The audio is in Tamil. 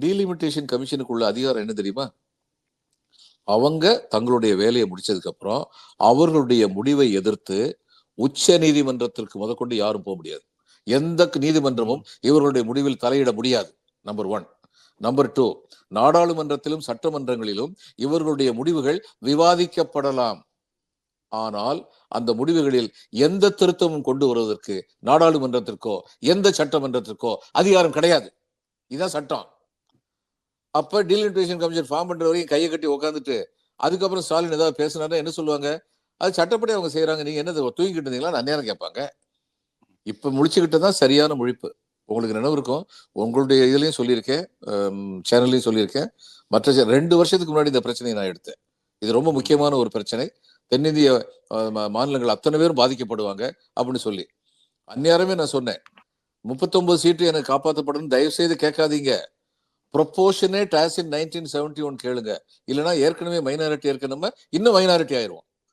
டீலிமிட்டேஷன் கமிஷனுக்கு உள்ள அதிகாரம் என்ன தெரியுமா? அவங்க தங்களுடைய வேலையை முடிச்சதுக்கு அப்புறம் அவர்களுடைய முடிவை எதிர்த்து உச்ச நீதிமன்றத்திற்கு முதற்கொண்டு யாரும் போக முடியாது. எந்த நீதிமன்றமும் இவர்களுடைய முடிவில் தலையிட முடியாது. நம்பர் ஒன் நம்பர் டூ நாடாளுமன்றத்திலும் சட்டமன்றங்களிலும் இவர்களுடைய முடிவுகள் விவாதிக்கப்படலாம். ஆனால் அந்த முடிவுகளில் எந்த திருத்தமும் கொண்டு வருவதற்கு நாடாளுமன்றத்திற்கோ எந்த சட்டமன்றத்திற்கோ அதிகாரம் கிடையாது. இதான் சட்டம். அப்ப டீலிமிட்டேஷன் கமிஷன் ஃபார்ம் பண்ற வரைக்கும் கையை கட்டி உட்காந்துட்டு அதுக்கப்புறம் ஸ்டாலின் ஏதாவது பேசினாருன்னா என்ன சொல்லுவாங்க? அது சட்டப்படி அவங்க செய்யறாங்க நீங்க என்ன தூங்கிட்டு இருந்தீங்களா? நான் நேரம் கேட்பாங்க. இப்ப முழிச்சுக்கிட்டு தான் சரியான முழிப்பு. உங்களுக்கு நினைவு இருக்கும். உங்களுடைய இதுலயும் சொல்லியிருக்கேன். சேனல்லையும் சொல்லியிருக்கேன். மற்ற ரெண்டு வருஷத்துக்கு முன்னாடி இந்த பிரச்சனையை நான் எடுத்தேன். இது ரொம்ப முக்கியமான ஒரு பிரச்சனை. தென்னிந்திய மா- மாநிலங்கள் அத்தனை பேரும் பாதிக்கப்படுவாங்க அப்படின்னு சொல்லி. அந்நேரமே நான் சொன்னேன். முப்பத்தொன்பது சீட்டு எனக்கு காப்பாற்றப்படணும் தயவு செய்து கேட்காதீங்க. Proportionate as in nineteen seventy one கேளுங்க. இல்லைனா ஏற்கனவே மைனாரிட்டி இருக்க நம்ம இன்னும் மைனாரிட்டி ஆயிடுவோம்